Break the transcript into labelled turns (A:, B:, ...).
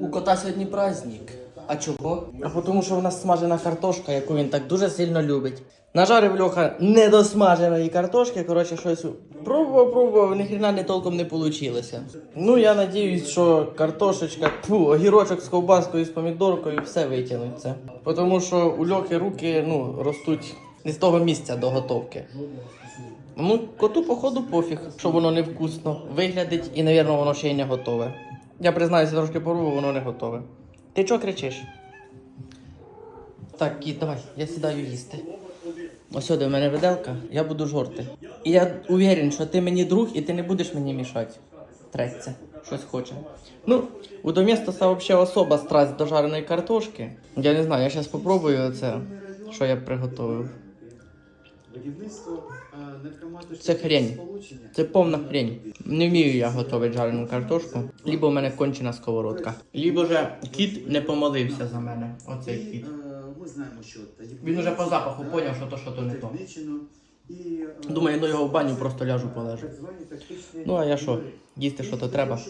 A: У кота сьогодні праздник. А чого? А тому що в нас смажена картошка, яку він так дуже сильно любить. Нажарив Льоха недосмаженої картошки, коротше, щось пробував, пробував, ні хрена не толком не вийшло. Ну, я надіюсь, що картошечка, тьфу, огірочок з ковбаскою, з помідоркою, все витягнуть це. Тому що у Льохи руки ну, ростуть не з того місця до готовки. Ну, коту, походу, пофіг, що воно невкусно виглядить і, навірно, воно ще й не готове. Я признаюся, трошки порву, воно не готове. Ти чого кричиш? Так, кіт, давай, я сідаю їсти. Ось сюди в мене виделка, я буду жорти. І я уверен, що ти мені друг і ти не будеш мені мішати. Треться, щось хоче. Ну, у Доместоса взагалі особа страсть до жареної картошки. Я не знаю, я зараз спробую це, що я приготував.
B: Будівництво е,
A: Це хрень. Це повна хрень. Не вмію я готувати жарену картошку. Лібо в мене кончена сковородка. Лібо же кіт не помолився за мене. Оцей кіт.
B: Е, Ми знаємо, що
A: Він уже по запаху поняв, що то, що то не то.
B: Е,
A: Думаю, до його в баню просто ляжу полежу. Ну а я що, їсти що то треба.